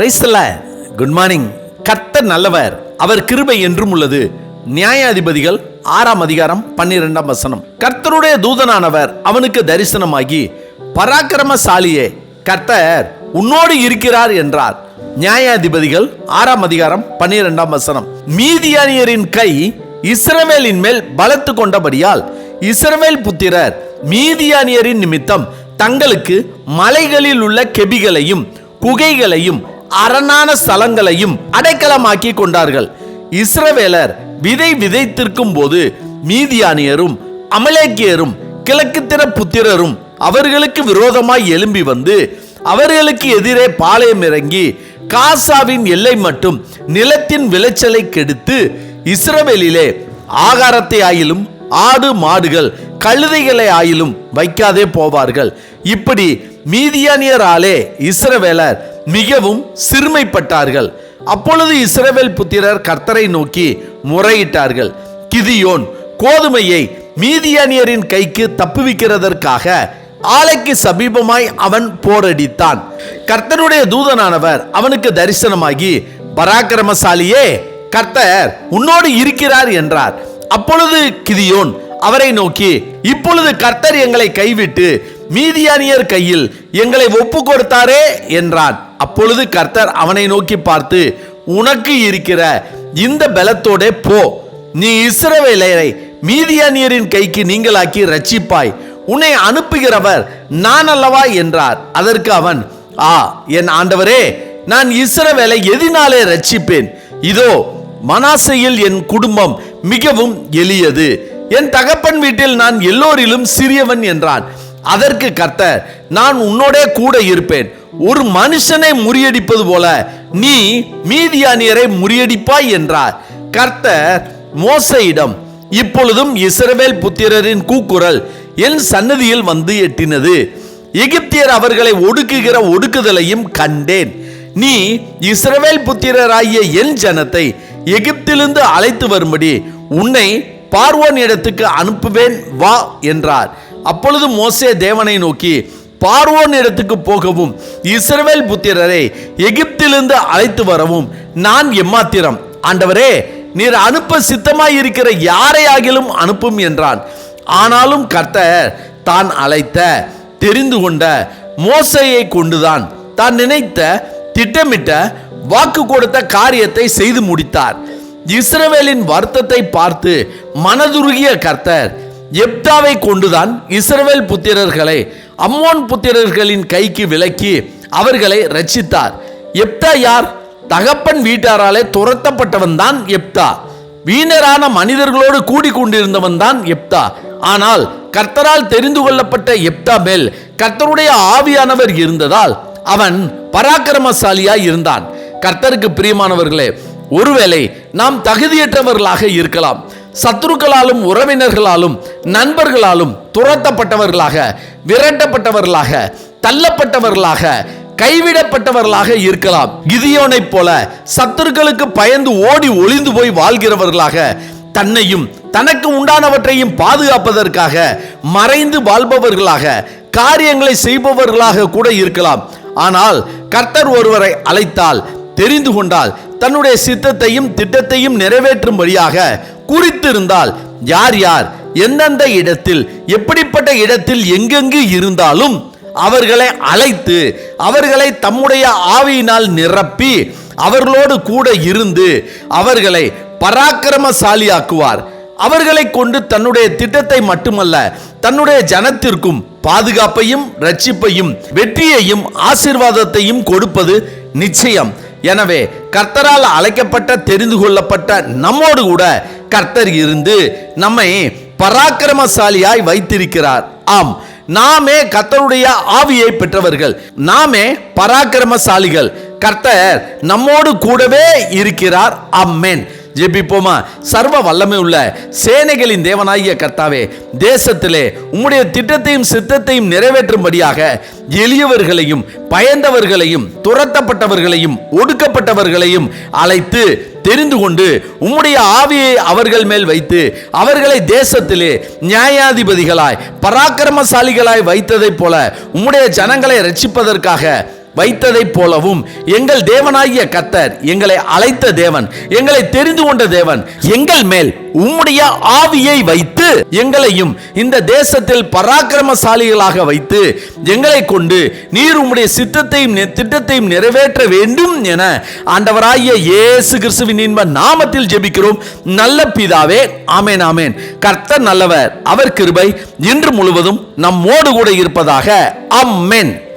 பிரைஸ்ல good morning கர்த்தர் நல்லவர். அவர் கிருபை என்றும் உள்ளது. நியாயாதிபதிகள் ஆறாம் அதிகாரம் பன்னிரெண்டாம் வசனம். கர்த்தருடைய தூதனானவர் அவனுக்கு தரிசனமாகி பராக்கிரமசாலியே கர்த்தர் உன்னோடு இருக்கிறார் என்றார். நியாயாதிபதிகள் ஆறாம் அதிகாரம் பன்னிரெண்டாம் வசனம். மீதியானியரின் கை இஸ்ரவேலின் மேல் பலத்து கொண்டபடியால் இஸ்ரவேல் புத்திரர் மீதியானியரின் நிமித்தம் தங்களுக்கு மலைகளில் உள்ள கெபிகளையும் குகைகளையும் அரணான ஸ்தலங்களையும் அடைக்கலமாக்கி கொண்டார்கள். இஸ்ரவேலர் விதை விதைத்திருக்கும் போது மீதியானியரும் அமலேக்கியரும் கிழக்குத்திர புத்திரரும் அவர்களுக்கு விரோதமாய் எழும்பி வந்து அவர்களுக்கு எதிரே பாளையம் இறங்கி காசாவின் எல்லை மட்டும் நிலத்தின் விளைச்சலை கெடுத்து இஸ்ரவேலிலே ஆகாரத்தை ஆயிலும் ஆடு மாடுகள் கழுதைகளை ஆயிலும் வைக்காதே போவார்கள். இப்படி மீதியானியராலே இஸ்ரவேலர் மிகவும் சிறுமைப்பட்டார்கள். அப்பொழுது இஸ்ரவேல் புத்திரர் கர்த்தரை நோக்கி முறையிட்டார்கள். கிதியோன் கோதுமையை மீதியானியரின் கைக்கு தப்புவிக்கிறதற்காக ஆலைக்கு சமீபமாய் அவன் போரடித்தான். கர்த்தருடைய தூதனானவர் அவனுக்கு தரிசனமாகி பராக்கிரமசாலியே கர்த்தர் உன்னோடு இருக்கிறார் என்றார். அப்பொழுது கிதியோன் அவரை நோக்கி இப்பொழுது கர்த்தர் எங்களை கைவிட்டு மீதியானியர் கையில் எங்களை ஒப்பு கொடுத்தாரே என்றான். அப்பொழுது கர்த்தர் அவனை நோக்கி பார்த்து உனக்கு இருக்கிற இந்த பலத்தோட போ. நீ இஸ்ரவேலரை மீதியானியரின் கைக்கு நீங்களாக்கி ரட்சிப்பாய் உன்னை அனுப்புகிறவர் நான் அல்லவா? என்றார். அதற்கு அவன் ஆ என் ஆண்டவரே நான் இஸ்ரவேலை எதினாலே ரட்சிப்பேன் இதோ மனாசையில் என் குடும்பம் மிகவும் எளியது. என் தகப்பன் வீட்டில் நான் எல்லோரிலும் சிறியவன் என்றான். அதற்கு கர்த்தர் நான் உன்னோடே கூட இருப்பேன். ஒரு மனுஷனை முறியடிப்பது போல நீ மீதியானியரை முறியடிப்பாய் என்றார். கர்த்தர் மோசையிடம் இப்பொழுதும் இஸ்ரவேல் புத்திரரின் கூக்குரல் என் சன்னதியில் வந்து எட்டினது. எகிப்தியர் அவர்களை ஒடுக்குகிற ஒடுக்குதலையும் கண்டேன். நீ இஸ்ரவேல் புத்திரராகிய என் ஜனத்தை எகிப்திலிருந்து அழைத்து வரும்படி உன்னை பார்வோன் இடத்துக்கு அனுப்புவேன் வா என்றார். அப்பொழுது மோசே தேவனை நோக்கி பார்வோன் இடத்துக்கு போகவும் இஸ்ரவேல் புத்திரரை எகிப்திலிருந்து அழைத்து வரவும் நான் எம்மாத்திரம். ஆண்டவரே நீர் அனுப்ப சித்தமாய் இருக்கிற யாரையாகிலும் அனுப்பும் என்றான். ஆனாலும் கர்த்தர் தான் அழைத்த தெரிந்து கொண்ட மோசையை கொண்டுதான் தான் நினைத்த திட்டமிட்ட வாக்கு கொடுத்த காரியத்தை செய்து முடித்தார். இஸ்ரவேலின் வருத்தத்தை பார்த்து மனதுருகிய கர்த்தர் எப்தாவை கொண்டுதான் இஸ்ரவேல் புத்திரர்களை அம்மோன் புத்திரர்களின் கைக்கு விலக்கி அவர்களை ரட்சித்தார் எப்தா யார்? தகப்பன் வீட்டாராலே துரத்தப்பட்டவன் தான் எப்தா. வீணரான மனிதர்களோடு கூடி கொண்டிருந்தவன் தான் எப்தா. ஆனால் கர்த்தரால் தெரிந்து கொள்ளப்பட்ட எப்தா மேல் கர்த்தருடைய ஆவியானவர் இருந்ததால் அவன் பராக்கிரமசாலியாய் இருந்தான். கர்த்தருக்கு பிரியமானவர்களே ஒருவேளை நாம் தகுதியற்றவர்களாக இருக்கலாம். சத்துருக்களாலும் உறவினர்களாலும் நண்பர்களாலும் துரத்தப்பட்டவர்களாக விரட்டப்பட்டவர்களாக தள்ளப்பட்டவர்களாக கைவிடப்பட்டவர்களாக இருக்கலாம். கிதியோனைப் போல சத்துருக்களுக்கு பயந்து ஓடி ஒளிந்து போய் வாழ்கிறவர்களாக தன்னையும் தனக்கு உண்டானவற்றையும் பாதுகாப்பதற்காக மறைந்து வாழ்பவர்களாக காரியங்களை செய்பவர்களாக கூட இருக்கலாம். ஆனால் கர்த்தர் ஒருவரை அழைத்தால் தெரிந்து கொண்டால் தன்னுடைய சித்தத்தையும் திட்டத்தையும் நிறைவேற்றும்படியாக குறித்திருந்தால் யார் யார்? எந்தெந்த இடத்தில்? எப்படிப்பட்ட இடத்தில்? எங்கெங்கு இருந்தாலும் அவர்களை அழைத்து அவர்களை தம்முடைய ஆவியினால் நிரப்பி அவர்களோடு கூட இருந்து அவர்களை பராக்கிரமசாலியாக்குவார். அவர்களை கொண்டு தன்னுடைய திட்டத்தை மட்டுமல்ல தன்னுடைய ஜனத்திற்கும் பாதுகாப்பையும் ரட்சிப்பையும் வெற்றியையும் ஆசீர்வாதத்தையும் கொடுப்பது நிச்சயம். எனவே கர்த்தரால் அழைக்கப்பட்ட தெரிந்து கொள்ளப்பட்ட நம்மோடு கூட கர்த்தர் இருந்து நம்மை பராக்கிரமசாலியாய் வைத்திருக்கிறார். ஆம் நாமே கர்த்தருடைய ஆவியை பெற்றவர்கள். நாமே பராக்கிரமசாலிகள். கர்த்தர் நம்மோடு கூடவே இருக்கிறார். அம்மேன் ஜெபிப்போமா? சர்வ வல்லமை உள்ள சேனைகளின் தேவனாகிய கர்த்தாவே தேசத்திலே உம்முடைய திட்டத்தையும் சித்தத்தையும் நிறைவேற்றும்படியாக எளியவர்களையும் பயந்தவர்களையும் துரத்தப்பட்டவர்களையும் ஒடுக்கப்பட்டவர்களையும் அழைத்து தெரிந்து கொண்டு உம்முடைய ஆவியை அவர்கள் மேல் வைத்து அவர்களை தேசத்திலே நியாயாதிபதிகளாய் பராக்கிரமசாலிகளாய் வைத்ததைப் போல உம்முடைய ஜனங்களை ரட்சிப்பதற்காக வைத்ததைப் போலவும் எங்கள் தேவனாகிய கர்த்தர் எங்களை அழைத்த தேவன் எங்களை தெரிந்து கொண்ட தேவன் எங்கள் மேல் உம்முடைய ஆவியை வைத்து எங்களையும் இந்த தேசத்தில் பராக்கிரமசாலிகளாக வைத்து எங்களை கொண்டு நீர் உம்முடைய சித்தத்தையும் திட்டத்தையும் நிறைவேற்ற வேண்டும் என ஆண்டவராகிய இயேசு கிறிஸ்துவின் இன்ப நாமத்தில் ஜெபிக்கிறோம். நல்ல பிதாவே ஆமேன் ஆமேன். கர்த்தர் நல்லவர் அவர் கிருபை இன்று முழுவதும் நம்மோடு கூட இருப்பதாக அம்மேன்